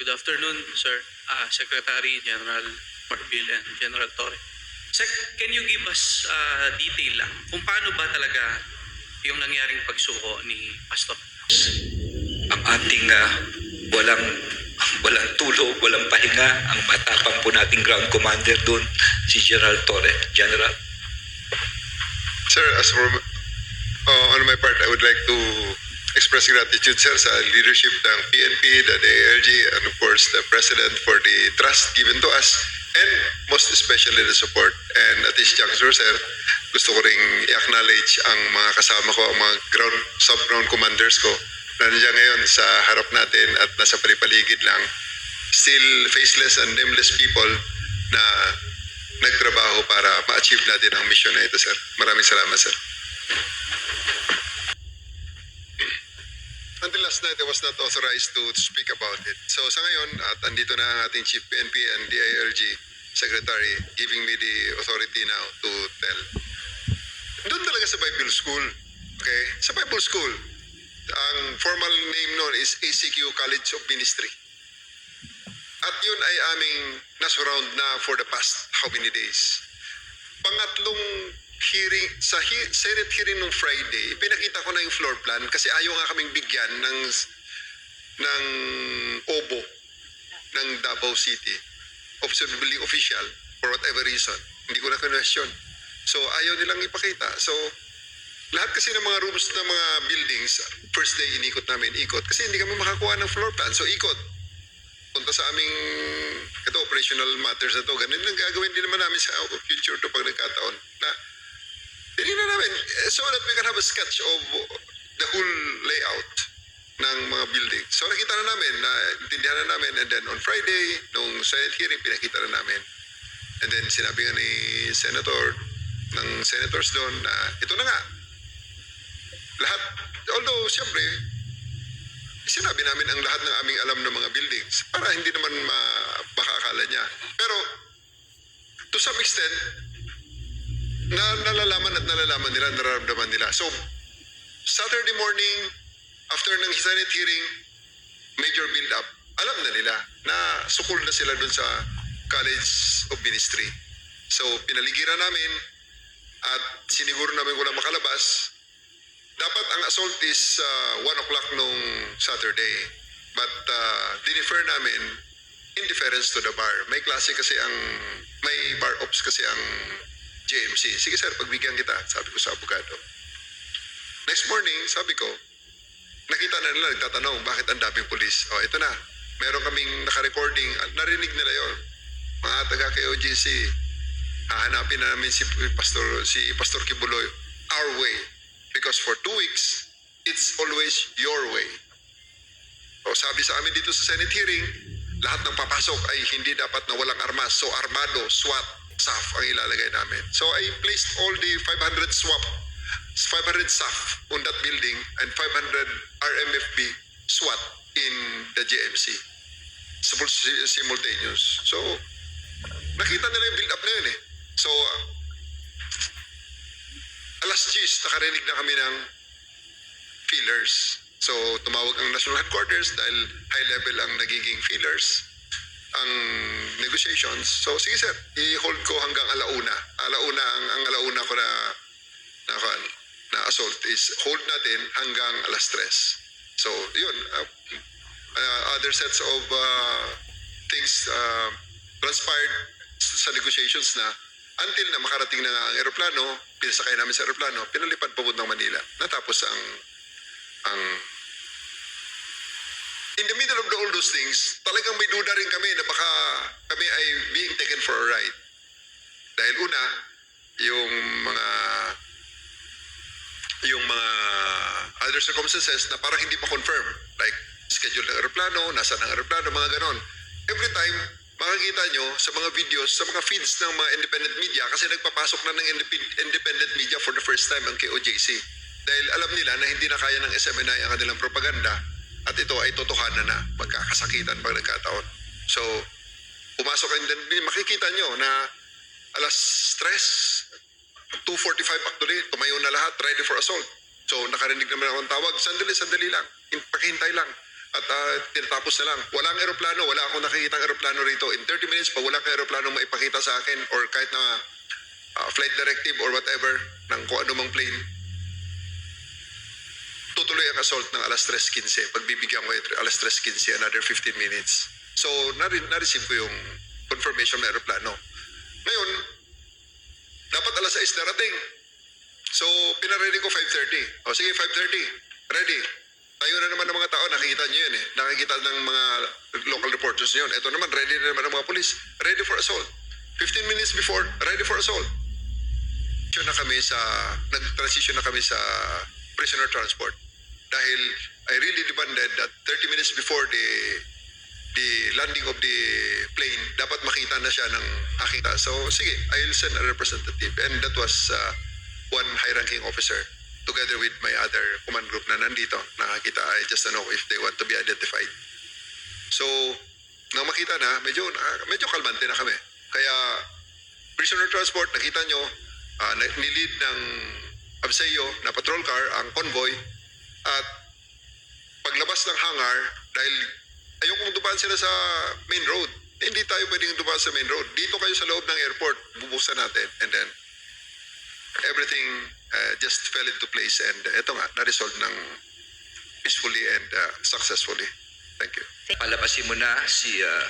Good afternoon, sir. Ah, Secretary General Marbil and General Torre. Sec, can you give us ah, detail lang kung paano ba talaga yung nangyaring pagsuko ni Pastor? ang ating ah, walang walang tulog, walang pahinga, ang matapang po nating ground commander doon, si General Torre. General, Sir, as for uh, on my part, I would like to express gratitude, sir, sa leadership ng PNP, the ALG, and of course, the President for the trust given to us, and most especially the support. And at this juncture, sir, gusto ko ring i-acknowledge ang mga kasama ko, ang mga ground, sub-ground commanders ko, na nandiyan ngayon sa harap natin at nasa palipaligid lang. Still faceless and nameless people na nagtrabaho para ma-achieve natin ang mission na ito, sir. Maraming salamat, sir. Last night, I was not authorized to speak about it. So sa ngayon, at andito na ang ating Chief PNP and DILG Secretary giving me the authority now to tell. Doon talaga sa Bible School. Okay? Sa Bible School, ang formal name noon is ACQ College of Ministry. At yun ay aming nasurround na for the past how many days. Pangatlong hearing, sa he- Senate hearing nung Friday, pinakita ko na yung floor plan kasi ayaw nga kaming bigyan ng, ng OBO ng Davao City, Building Official, for whatever reason. Hindi ko na question. So ayaw nilang ipakita. So lahat kasi ng mga rooms ng mga buildings, first day inikot namin, ikot. Kasi hindi kami makakuha ng floor plan. So ikot punta sa aming ito operational matters na to ganun ang gagawin din naman namin sa future to pag nagkataon na namin eh, so that we can have a sketch of the whole layout ng mga building. So nakita na namin, na intindihan na namin and then on Friday, nung Senate hearing, pinakita na namin. And then sinabi nga ni Senator, ng senators doon na ito na nga. Lahat, although siyempre, sinabi namin ang lahat ng aming alam ng mga buildings para hindi naman ma- makakala niya. Pero to some extent, na nalalaman at nalalaman nila, nararamdaman nila. So, Saturday morning, after ng Senate hearing, major build-up, alam na nila na sukul na sila dun sa College of Ministry. So, pinaligiran namin at siniguro namin walang makalabas dapat ang assault is uh, 1 o'clock nung Saturday. But uh, dinifer namin in deference to the bar. May klase kasi ang, may bar ops kasi ang JMC. Sige sir, pagbigyan kita, sabi ko sa abogado. Next morning, sabi ko, nakita na nila, nagtatanong, bakit ang daming polis? O, ito na. Meron kaming naka-recording, at narinig nila yon Mga taga KOGC, hahanapin na namin si Pastor, si Pastor Kibuloy, our way. Because for two weeks, it's always your way. O sabi sa amin dito sa Senate hearing, lahat ng papasok ay hindi dapat na walang armas. So armado, SWAT, SAF ang ilalagay namin. So I placed all the 500 SWAT, 500 SAF on that building and 500 RMFB SWAT in the. Simul- Simultaneous. So, nakita nila yung build-up na yun eh. So, uh, alas 10, nakarinig na kami ng feelers. So, tumawag ang National Headquarters dahil high level ang nagiging feelers ang negotiations. So, sige sir, i-hold ko hanggang alauna. Alauna, ang, ang alauna ko na, na, na assault is hold natin hanggang alas 3. So, yun. Uh, uh, other sets of uh, things uh, transpired sa negotiations na until na makarating na ang eroplano, pinasakay namin sa eroplano, pinalipad papuntang Manila. Natapos ang ang in the middle of the, all those things, talagang may duda rin kami na baka kami ay being taken for a ride. Dahil una, yung mga yung mga other circumstances na parang hindi pa confirm. Like, schedule ng aeroplano, nasa ng aeroplano, mga ganon. Every time, makikita nyo sa mga videos, sa mga feeds ng mga independent media, kasi nagpapasok na ng indep- independent media for the first time ang KOJC. Dahil alam nila na hindi na kaya ng SMNI ang kanilang propaganda at ito ay totohanan na magkakasakitan pag nagkataon. So, pumasok and then makikita nyo na alas 3, 2.45 actually, tumayo na lahat, ready for assault. So, nakarinig naman akong tawag, sandali, sandali lang, In- paghintay lang. at ah, tinatapos na lang. Walang eroplano, wala akong nakikita eroplano rito. In 30 minutes pa, wala kang eroplano maipakita sa akin or kahit na ah, flight directive or whatever ng kung anumang plane. Tutuloy ang assault ng alas 3.15. Pagbibigyan ko yung alas 3.15, another 15 minutes. So, nare- na-receive ko yung confirmation ng aeroplano. Ngayon, dapat alas 6 darating. So, pinaready ko 5.30. O sige, 5.30. Ready. Tayo na naman ng mga tao, nakikita nyo yun eh. Nakikita ng mga local reporters yun. Ito naman, ready na naman ng mga polis. Ready for assault. 15 minutes before, ready for assault. Transition na kami sa, nag-transition na kami sa prisoner transport. Dahil I really demanded that 30 minutes before the the landing of the plane, dapat makita na siya ng aking. So, sige, I'll send a representative. And that was uh, one high-ranking officer together with my other command group na nandito. Nakakita, I just don't know if they want to be identified. So, nang makita na, medyo, na- medyo kalmante na kami. Kaya, prisoner transport, nakita nyo, uh, nilid ng Abseyo na patrol car, ang convoy, at paglabas ng hangar, dahil ayokong dumaan sila sa main road. Hindi tayo pwedeng dumaan sa main road. Dito kayo sa loob ng airport, bubuksan natin. And then, everything uh, just fell into place. And uh, eto nga, na-resolve ng peacefully and uh, successfully. Thank you. Palabasin mo na si ah,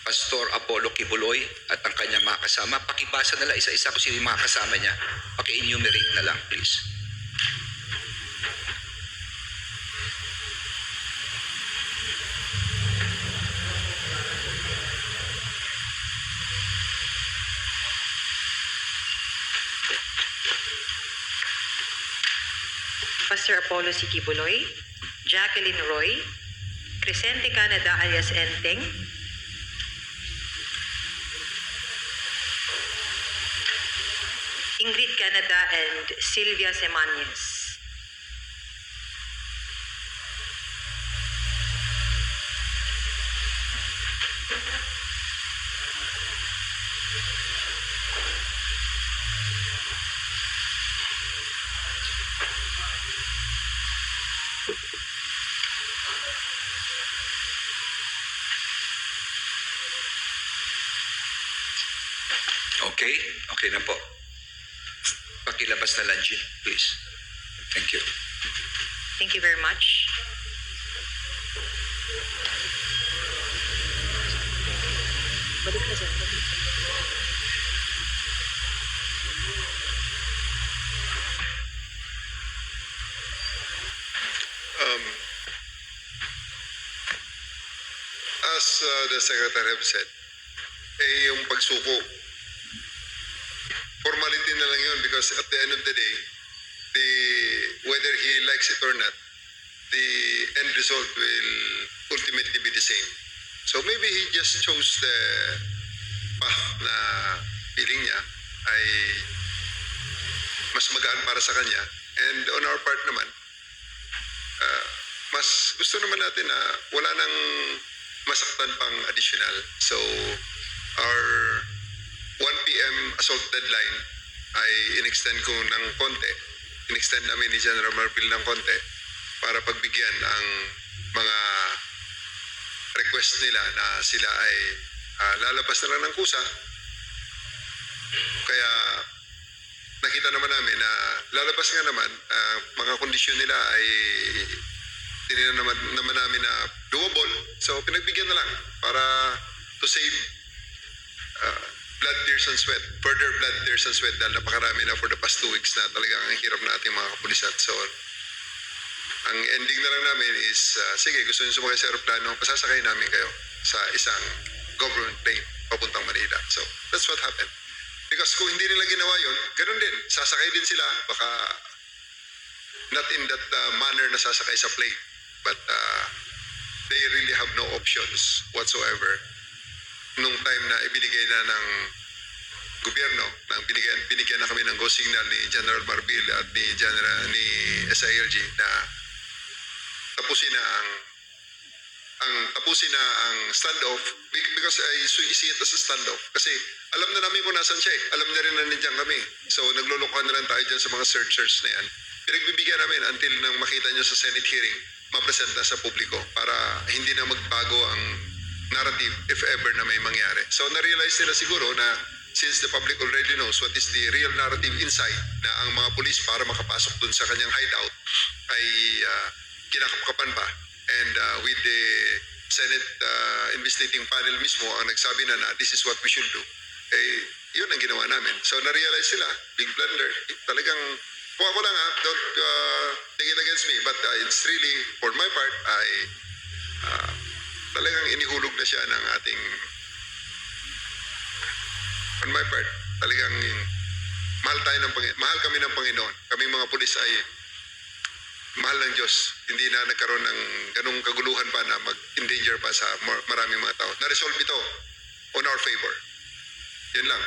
Pastor Apollo Kibuloy at ang kanyang mga kasama. Pakibasa na lang isa-isa kung sino yung mga kasama niya. Paki-enumerate na lang, please. Pastor Apollo Sikibuloy, Jacqueline Roy, Crescente Canada alias Enteng, Ingrid Canada and Sylvia Semanyes. Okay? Okay na po. Pakilabas na lang, Jean, please. Thank you. Thank you very much. Balik ka dyan. Um, as uh, the Secretary have said, eh yung pagsuko, formality na lang yun because at the end of the day, the whether he likes it or not, the end result will ultimately be the same. So maybe he just chose the path na feeling niya ay mas magaan para sa kanya. And on our part naman, uh, mas gusto naman natin na wala nang masaktan pang additional. So, our 1 p.m. assault deadline ay in-extend ko ng konti. In-extend namin ni General Marpil ng konti para pagbigyan ang mga request nila na sila ay ah, lalabas na lang ng kusa. Kaya nakita naman namin na lalabas nga naman, ah, mga kondisyon nila ay tinignan naman, naman namin na doable. So pinagbigyan na lang para to save uh, blood, tears, and sweat. Further blood, tears, and sweat dahil napakarami na for the past two weeks na talagang ang hirap na ating mga kapulisan. So ang ending na lang namin is, uh, sige, gusto nyo sumakay sa aeroplano, pasasakay namin kayo sa isang government plane papuntang Manila. So, that's what happened. Because kung hindi nila ginawa yun, ganun din. Sasakay din sila, baka not in that uh, manner na sasakay sa plane. But uh, they really have no options whatsoever. Nung time na ibinigay na ng gobyerno, nang binigyan, binigyan na kami ng go signal ni General Marbil at ni General ni SILG na tapusin na ang ang tapusin na ang standoff be- because I see it as a standoff kasi alam na namin kung nasan siya eh. Alam niya rin na nandiyan kami. So naglulukuhan na lang tayo dyan sa mga searchers na yan. Pinagbibigyan namin until nang makita niyo sa Senate hearing mapresenta sa publiko para hindi na magbago ang narrative if ever na may mangyari. So na-realize nila siguro na since the public already knows what is the real narrative inside na ang mga pulis para makapasok dun sa kanyang hideout ay uh, kinakapkapan pa. And uh, with the Senate uh, investigating panel mismo ang nagsabi na na this is what we should do. Eh, yun ang ginawa namin. So na-realize sila, big blunder. Talagang, kung ako lang ha, don't uh, take it against me. But uh, it's really, for my part, I uh, talagang inihulog na siya ng ating on my part, talagang mahal tayo ng Panginoon. Mahal kami ng Panginoon. Kaming mga pulis ay mahal ng Diyos. Hindi na nagkaroon ng ganung kaguluhan pa na mag-endanger pa sa mar- maraming mga tao. Na-resolve ito on our favor. Yun lang.